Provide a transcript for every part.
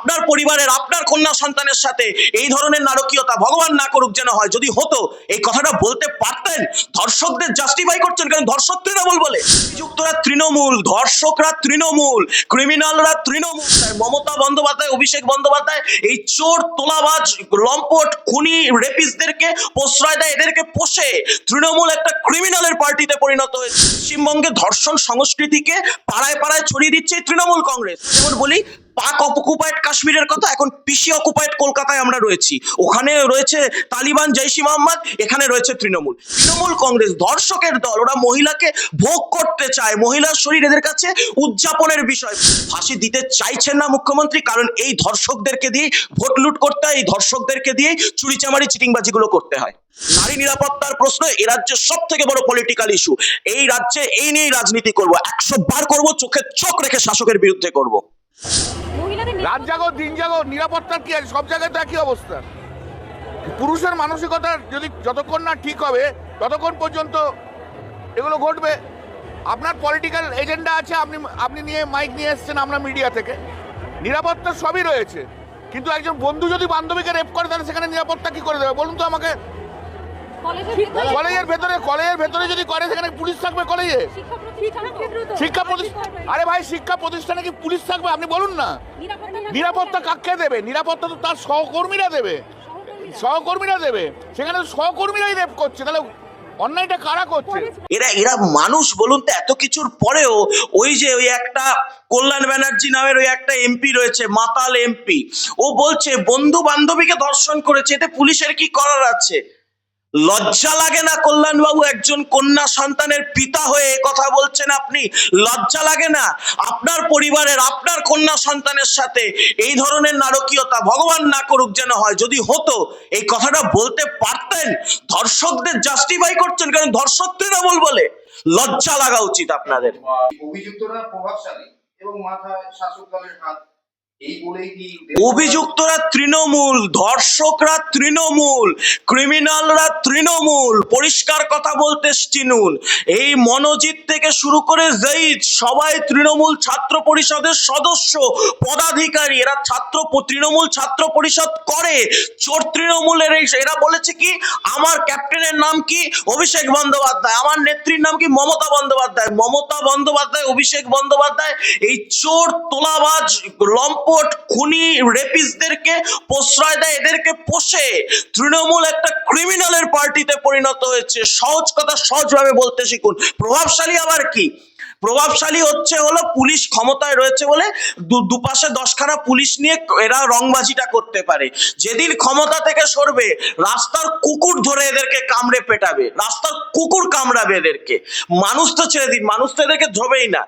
আপনার পরিবারের, আপনার কন্যা সন্তানের সাথে এই ধরনের নারকীয়তা ভগবান না করুক যেন হয়। যদি হতো, এই কথাটা বলতে পারতেন? ধর্ষকদের জাস্টিফাই করছেন কারণ ধর্ষক তৃণমূল বলে। অভিযুক্তরা তৃণমূল, ধর্ষকরা তৃণমূল ক্রিমিনালরা তৃণমূল। মমতা বন্দ্যোপাধ্যায়, অভিষেক বন্দ্যোপাধ্যায় এই চোর, তোলাবাজ, লম্পট, খুনি রেপিসদেরকে প্রশ্রয় দেয়, এদেরকে পোষে। তৃণমূল একটা ক্রিমিনালের পার্টিতে পরিণত হয়েছে। পশ্চিমবঙ্গে ধর্ষণ সংস্কৃতিকে পাড়ায় পাড়ায় ছড়িয়ে দিচ্ছে তৃণমূল কংগ্রেস। যেমন বলি পাক অকুপাইড কাশ্মীরের কথা, এখন পিসি অকুপাইড কলকাতায় আমরা রয়েছি। ওখানে রয়েছে তালিবান জৈশি মোহাম্মদ, এখানে রয়েছে তৃণমূল। তৃণমূল কংগ্রেস ধর্ষকের দল, ওরা মহিলাকে ভোগ করতে চায়। মহিলার শরীর এদের কাছে উদযাপনের বিষয়। ফাঁসি দিতে চাইছেন না মুখ্যমন্ত্রী, কারণ এই ধর্ষকদেরকে দিয়ে ভোট লুট করতে হয়, এই ধর্ষকদেরকে দিয়ে চুরিচামারি, চিটিংবাজিগুলো করতে হয়। নারী নিরাপত্তার প্রশ্ন এ রাজ্যের সব থেকে বড় পলিটিক্যাল ইস্যু এই রাজ্যে এই নিয়েই রাজনীতি করব। একশো বার করব, চোখে চোখ রেখে শাসকের বিরুদ্ধে করব। রাত জাগো, দিন জাগো নিরাপত্তার কি আছে? সব জায়গায় তো একই অবস্থা। পুরুষের মানসিকতা যদি যতক্ষণ না ঠিক হবে, ততক্ষণ পর্যন্ত এগুলো ঘটবে। আপনার পলিটিক্যাল এজেন্ডা আছে, আপনি আপনি নিয়ে মাইক নিয়ে এসছেন আমরা মিডিয়া থেকে। নিরাপত্তা সবই রয়েছে। কিন্তু একজন বন্ধু যদি বান্ধবীকে রেপ করে, তাহলে সেখানে নিরাপত্তা কি করে দেবে? বলুন তো আমাকে। কলেজের ভেতরে কলেজের ভেতরে যদি করে সেখানে পুলিশ থাকবে কলেজে? শিক্ষা প্রতিষ্ঠান আরে ভাই শিক্ষা প্রতিষ্ঠানে কি পুলিশ থাকবে? আপনি বলুন না। নিরাপত্তা কাকে দেবে? নিরাপত্তা তো তার সহকর্মীরা দেবে। সহকর্মীরা। দেবে। সেখানে তো সহকর্মীরাই রেপ করছে। তাহলে অন্যায়টা কারা করছে? এরা এরা মানুষ বলুন তো এত কিছুর পরেও ওই যে ওই একটা কল্যাণ ব্যানার্জি নামের ওই একটা এমপি রয়েছে মাতাল এমপি। ও বলছে বন্ধু বান্ধবীকে ধর্ষণ করেছে এতে পুলিশের কি করার আছে? লজ্জা লাগে না কল্যাণবাবু? একজন কন্যা সন্তানের পিতা হয়ে কথা বলছেন আপনি। লজ্জা লাগে না? আপনার পরিবারের আপনার কন্যা সন্তানের সাথে এই ধরনের নারকীয়তা ভগবান না করুক যেন হয়। যদি হতো, এই কথাটা বলতে পারতেন। ধর্ষকদের জাস্টিফাই করছেন কারণ ধর্ষক তৃণমূল বলে। লজ্জা লাগা উচিত আপনাদের। অভিযুক্তরা প্রভাবশালী এবং মাথায় শাসক দলের হাত অভিযুক্তরা তৃণমূল, ধর্ষকরা তৃণমূল, ক্রিমিনালরা তৃণমূল, পরিষ্কার কথা বলতে চিনুন এই মনোজিৎ থেকে শুরু করে জঈদ, সবাই তৃণমূল ছাত্র পরিষদের সদস্য, পদাধিকারী। এরা ছাত্র, তৃণমূল ছাত্র পরিষদ করে। চোর তৃণমূলের এই, এরা বলেছে কি, আমার ক্যাপ্টেনের নাম কি? অভিষেক বন্দ্যোপাধ্যায়। আমার নেত্রীর নাম কি? মমতা বন্দ্যোপাধ্যায়। মমতা বন্দ্যোপাধ্যায়, অভিষেক বন্দ্যোপাধ্যায়। এই চোর তোলাবাজ লম্পট খুনি রেপিসদেরকে প্রশ্রয় দেয় এদেরকে পোষে। তৃণমূল একটা ক্রিমিনালের পার্টিতে পরিণত হয়েছে। সহজ কথা, সহজভাবে বলতে শিখুন। প্রভাবশালী আবার কি? প্রভাবশালী হচ্ছে হলো পুলিশ ক্ষমতায় রয়েছে বলে দুপাশে দশখানা পুলিশ নিয়ে এরা রংবাজিটা করতে পারে। যেদিন ক্ষমতা থেকে সরবে, রাস্তার কুকুর ধরে এদেরকে কামড়ে পেটাবে। রাস্তার কুকুর কামড়াবে এদেরকে। মানুষ তো ছেড়ে দিন, মানুষ তো এদেরকে ধোবেই না।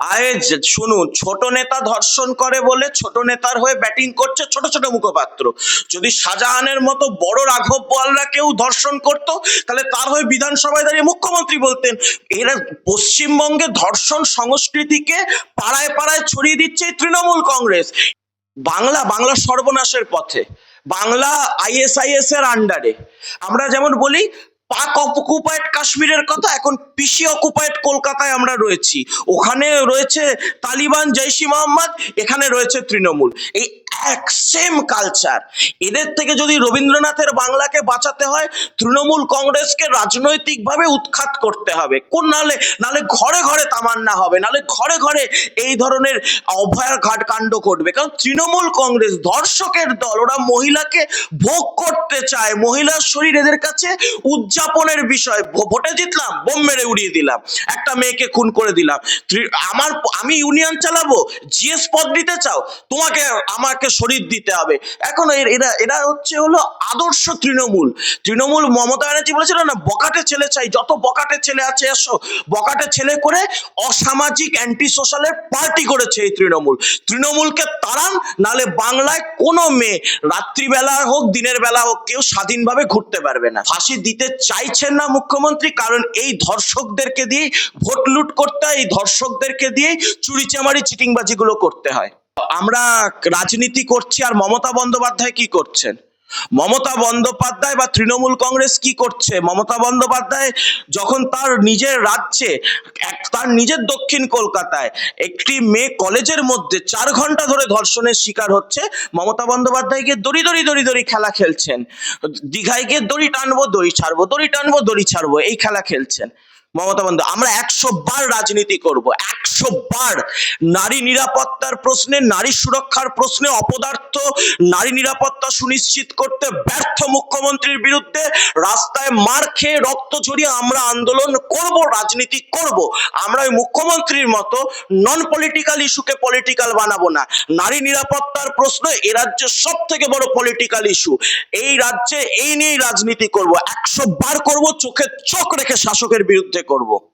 আরে শুনুন, ছোট নেতা ধর্ষণ করে বলে ছোট নেতার হয়ে ব্যাটিং করছে ছোট ছোট মুখপাত্র। যদি শাহজাহানের মতো বড় রাঘব বোয়ালরা কেউ ধর্ষণ করত, তাহলে তার হয়ে বিধানসভায় দাঁড়িয়ে মুখ্যমন্ত্রী বলতেন। এরা পশ্চিমবঙ্গে ধর্ষণ সংস্কৃতিকে পাড়ায় পাড়ায় ছড়িয়ে দিচ্ছে তৃণমূল কংগ্রেস। বাংলা বাংলা সর্বনাশের পথে। বাংলা আইএসআইএস এর আন্ডারে আমরা যেমন বলি পাক অকুপাইড কাশ্মীরের কথা, এখন পিসি অকুপাইড কলকাতায় আমরা রয়েছি। ওখানে রয়েছে তালিবান জৈশি মোহাম্মদ, এখানে রয়েছে তৃণমূল। এই এক সেম কালচার এদের থেকে যদি রবীন্দ্রনাথের বাংলাকে বাঁচাতে হয়, তৃণমূল কংগ্রেসকে রাজনৈতিকভাবে উৎখাত করতে হবে। কোন নালে নালে ঘরে ঘরে তামান্না হবে, নালে ঘরে ঘরে এই ধরনের অভয়ার ঘাট কাণ্ড করবে কারণ তৃণমূল কংগ্রেস ধর্ষকের দল, ওরা মহিলাকে ভোগ করতে চায়। মহিলার শরীর এদের কাছে উদযাপনের বিষয়। ভোটে জিতলাম, বোম মেরে উড়িয়ে দিলাম, একটা মেয়েকে খুন করে দিলাম। আমার আমি ইউনিয়ন চালাবো, জিএস পদ নিতে চাও, তোমাকে আমাকে শরীর দিতে হবে। এখন এরা এরা হচ্ছে হলো আদর্শ তৃণমূল। তৃণমূল মমতা ব্যানার্জি বলেছিল, না, বকাটে ছেলে চাই, যত বকাটে ছেলে আছে, এসো। বকাটে ছেলে করে অসামাজিক অ্যান্টি সোশ্যালের পার্টি করেছে এই তৃণমূল। তৃণমূলকে তাড়ান, নালে বাংলায় কোনো মেয়ে, রাত্রিবেলা হোক, দিনের বেলা হোক, কেউ স্বাধীনভাবে ঘুরতে পারবে না। ফাঁসি দিতে চাইছেন না মুখ্যমন্ত্রী, কারণ এই ধর্ষকদেরকে দিয়ে ভোট লুট করতে হয়, এই ধর্ষকদেরকে দিয়ে চুরিচামারি চিটিংবাজিগুলো করতে হয়। আমরা রাজনীতি করছি আর মমতা বন্দ্যোপাধ্যায় কি করছেন? মমতা বন্দ্যোপাধ্যায় বা তৃণমূল কংগ্রেস কি করছে? মমতা বন্দ্যোপাধ্যায় যখন তার নিজের রাজ্যে তার নিজের দক্ষিণ কলকাতায় একটি মেয়ে কলেজের মধ্যে চার ঘণ্টা ধরে ধর্ষণের শিকার হচ্ছে, মমতা বন্দ্যোপাধ্যায় গিয়ে দড়ি দড়ি দড়ি দড়ি খেলা খেলছেন। দীঘায় গিয়ে দড়ি টানবো, দড়ি ছাড়বো, দড়ি টানবো, দড়ি ছাড়বো, এই খেলা খেলছেন। মমতা বন্দ্যোপাধ্যায়, আমরা একশো বার রাজনীতি করব, একশো বার। নারী নিরাপত্তার প্রশ্নে, নারী সুরক্ষার প্রশ্নে অপদার্থ, নারী নিরাপত্তা সুনিশ্চিত করতে ব্যর্থ মুখ্যমন্ত্রীর বিরুদ্ধে রাস্তায় মার খেয়ে রক্ত ঝরিয়ে আমরা আন্দোলন করব, রাজনীতি করব। আমরা ওই মুখ্যমন্ত্রীর মতো নন পলিটিক্যাল ইস্যুকে পলিটিক্যাল বানাবো না। নারী নিরাপত্তার প্রশ্ন এ রাজ্যের সব থেকে বড় পলিটিক্যাল ইস্যু এই রাজ্যে এই নিয়েই রাজনীতি করব, একশো বার করব, চোখে চোখ রেখে শাসকের বিরুদ্ধে করব